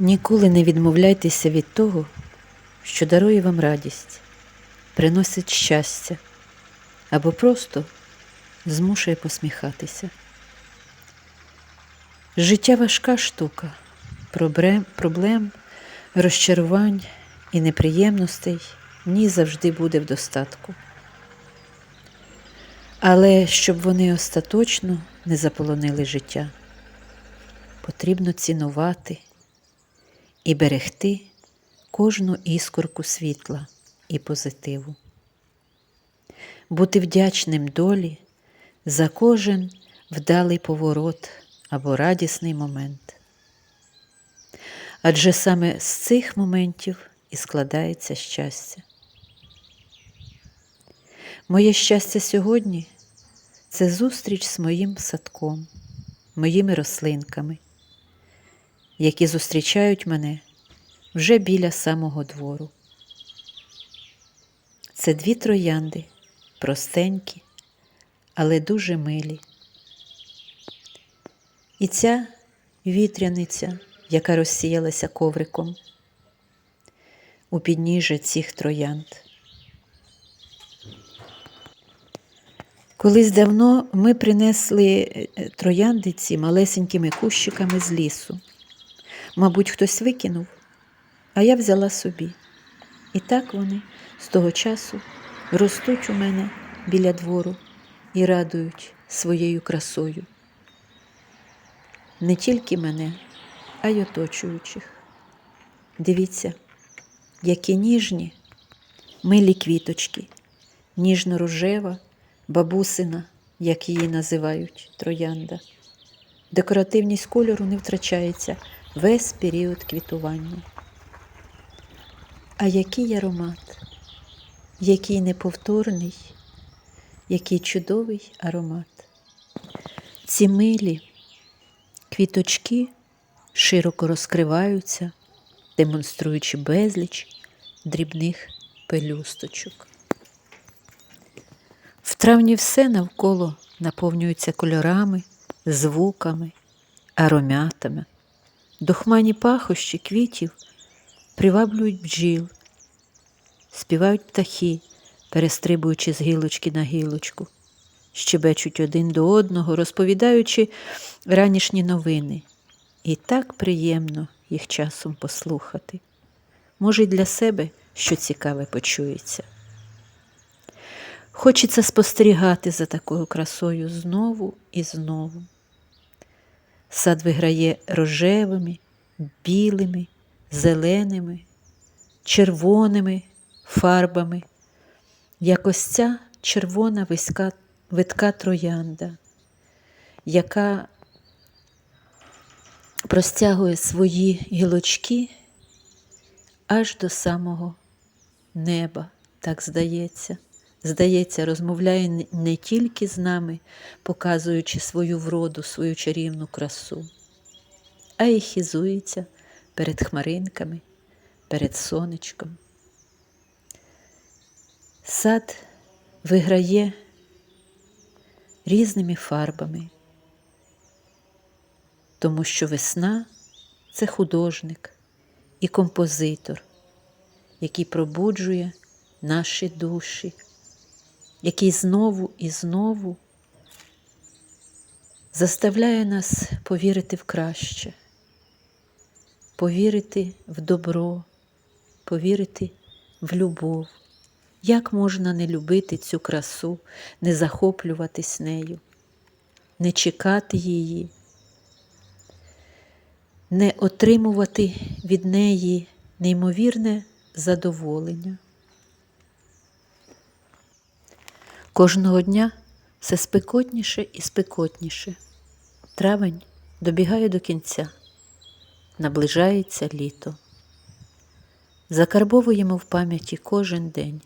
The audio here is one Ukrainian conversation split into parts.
Ніколи не відмовляйтеся від того, що дарує вам радість, приносить щастя або просто змушує посміхатися. Життя важка штука, проблем, розчарувань і неприємностей в ній завжди буде в достатку. Але щоб вони остаточно не заполонили життя, потрібно цінувати і берегти кожну іскорку світла і позитиву, бути вдячним долі за кожен вдалий поворот або радісний момент. Адже саме з цих моментів і складається щастя. Моє щастя сьогодні це зустріч з моїм садком, моїми рослинками, які зустрічають мене вже біля самого двору. Це дві троянди, простенькі, але дуже милі. І ця вітряниця, яка розсіялася ковриком у підніжжя цих троянд. Колись давно ми принесли е, троянди ці малесенькими кущиками з лісу. Мабуть, хтось викинув, а я взяла собі. І так вони з того часу ростуть у мене біля двору і радують своєю красою. Не тільки мене, а й оточуючих. Дивіться, які ніжні, милі квіточки, ніжно-рожева, бабусина, як її називають, троянда. Декоративність кольору не втрачається весь період квітування. А який аромат, який неповторний, який чудовий аромат. Ці милі квіточки широко розкриваються, демонструючи безліч дрібних пелюсточок. В травні все навколо наповнюється кольорами, звуками, аромятами. Духмані пахощі квітів приваблюють бджіл, співають птахи, перестрибуючи з гілочки на гілочку, щебечуть один до одного, розповідаючи ранішні новини. І так приємно їх часом послухати. Може, й для себе що цікаве почується. Хочеться спостерігати за такою красою знову і знову. Сад виграє рожевими, білими, зеленими, червоними фарбами, як ось ця червона виська, витка троянда, яка простягує свої гілочки аж до самого неба, так здається. Здається, розмовляє не тільки з нами, показуючи свою вроду, свою чарівну красу, а й хизується перед хмаринками, перед сонечком. Сад виграє різними фарбами, тому що весна це художник і композитор, який пробуджує наші душі, який знову і знову заставляє нас повірити в краще, повірити в добро, повірити в любов. Як можна не любити цю красу, не захоплюватись нею, не чекати її, не отримувати від неї неймовірне задоволення? Кожного дня все спекотніше і спекотніше. Травень добігає до кінця, наближається літо. Закарбовуємо в пам'яті кожен день,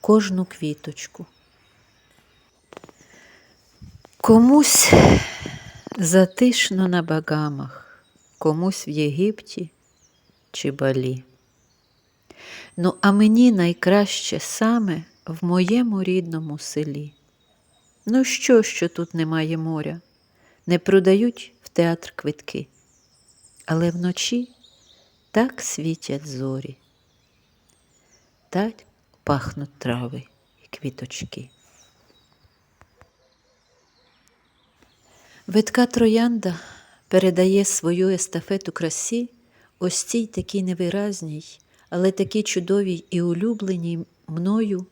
кожну квіточку. Комусь затишно на багамах, комусь в Єгипті чи Балі. Ну, а мені найкраще саме в моєму рідному селі. Ну що, що тут немає моря, не продають в театр квитки. але вночі так світять зорі, так пахнуть трави і квіточки. Видка троянда передає свою естафету красі ось цій такій невиразній, але такій чудовій і улюбленій мною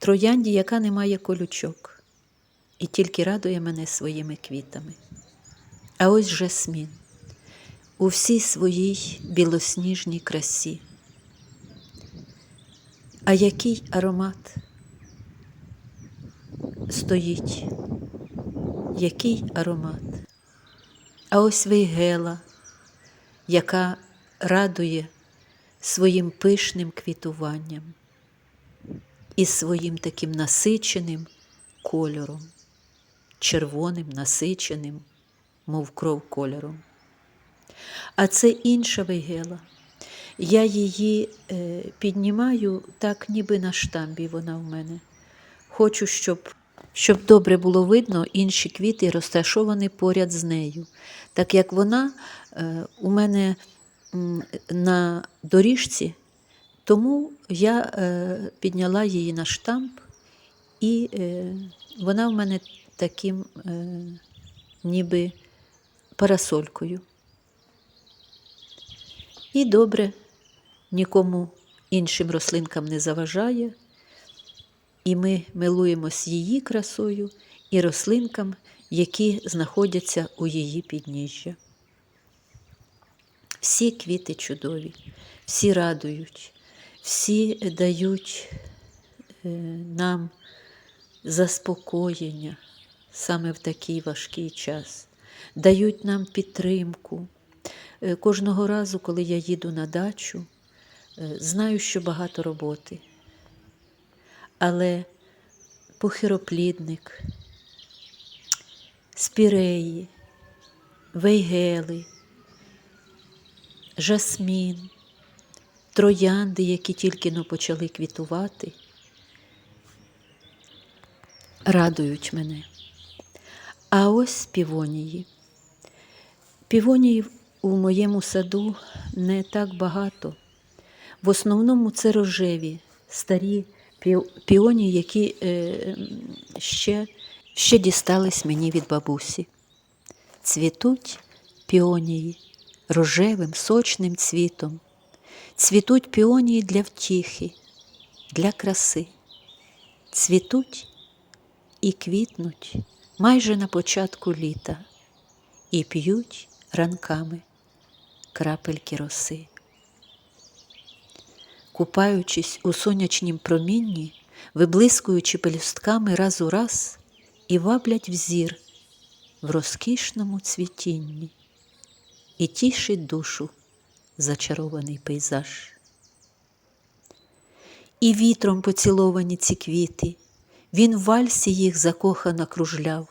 троянді, яка не має колючок, і тільки радує мене своїми квітами. А ось жасмін у всій своїй білосніжній красі. А який аромат стоїть, який аромат? А ось вейгела, яка радує своїм пишним квітуванням і своїм таким насиченим кольором, червоним, насиченим, мов кров кольором. А це інша вейгела. Я її е, піднімаю так, ніби на штамбі вона в мене. Хочу, щоб, щоб добре було видно інші квіти, розташовані поряд з нею. Так як вона е, у мене на доріжці, тому я е, підняла її на штамп, і е, вона в мене таким е, ніби парасолькою. І добре, нікому іншим рослинкам не заважає, і ми милуємось її красою і рослинкам, які знаходяться у її підніжжя. Всі квіти чудові, всі радують, всі дають е, нам заспокоєння саме в такий важкий час, дають нам підтримку. Е, Кожного разу, коли я їду на дачу, е, знаю, що багато роботи. Але похироплідник, спіреї, вейгели, жасмін, троянди, які тільки но почали квітувати, радують мене. А ось півонії. Півоніїв у моєму саду не так багато. В основному це рожеві, старі пі- піонії, які е, ще, ще дістались мені від бабусі. Цвітуть піонії рожевим, сочним цвітом. Цвітуть піонії для втіхи, для краси. Цвітуть і квітнуть майже на початку літа і п'ють ранками крапельки роси. Купаючись у сонячнім промінні, виблискуючи пелюстками раз у раз, і ваблять взір в розкішному цвітінні, і тішить душу зачарований пейзаж. І вітром поціловані ці квіти, він в вальсі їх закохано кружляв,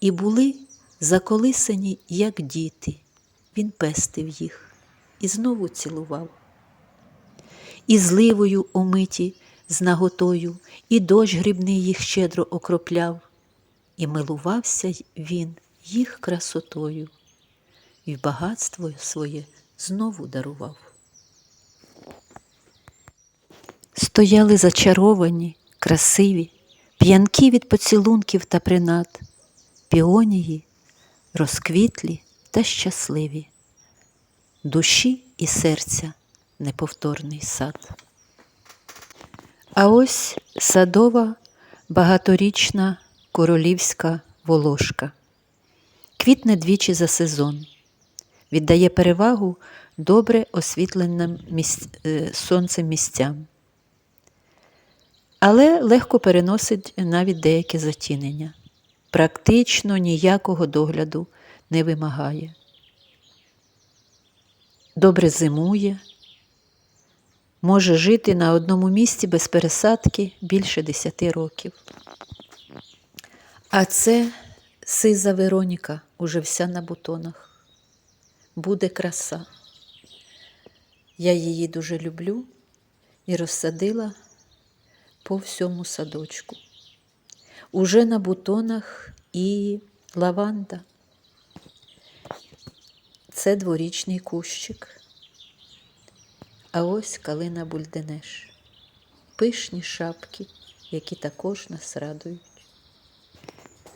і були заколисані, як діти, він пестив їх і знову цілував. І зливою омиті з наготою, і дощ грібний їх щедро окропляв, і милувався він їх красотою, і багатство своє знову дарував. Стояли зачаровані, красиві, п'янкі від поцілунків та принад, піонії, розквітлі та щасливі, душі і серця неповторний сад. А ось садова багаторічна королівська волошка. Квітне двічі за сезон, віддає перевагу добре освітленим місць... е, сонцем місцям, але легко переносить навіть деяке затінення. Практично ніякого догляду не вимагає. Добре зимує, може жити на одному місці без пересадки більше 10 років. А це сиза Вероніка, уже вся на бутонах. Буде краса. Я її дуже люблю і розсадила по всьому садочку. Уже на бутонах і лаванда. Це дворічний кущик. А ось калина бульденеш. Пишні шапки, які також нас радують.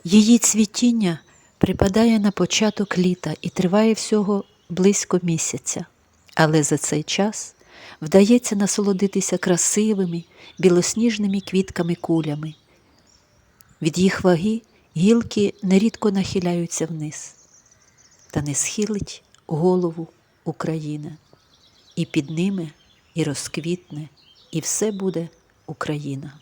Її цвітіння припадає на початок літа і триває всього близько місяця, але за цей час вдається насолодитися красивими білосніжними квітками кулями. Від їх ваги гілки нерідко нахиляються вниз, та не схилить голову Україна, і під ними і розквітне, і все буде Україна.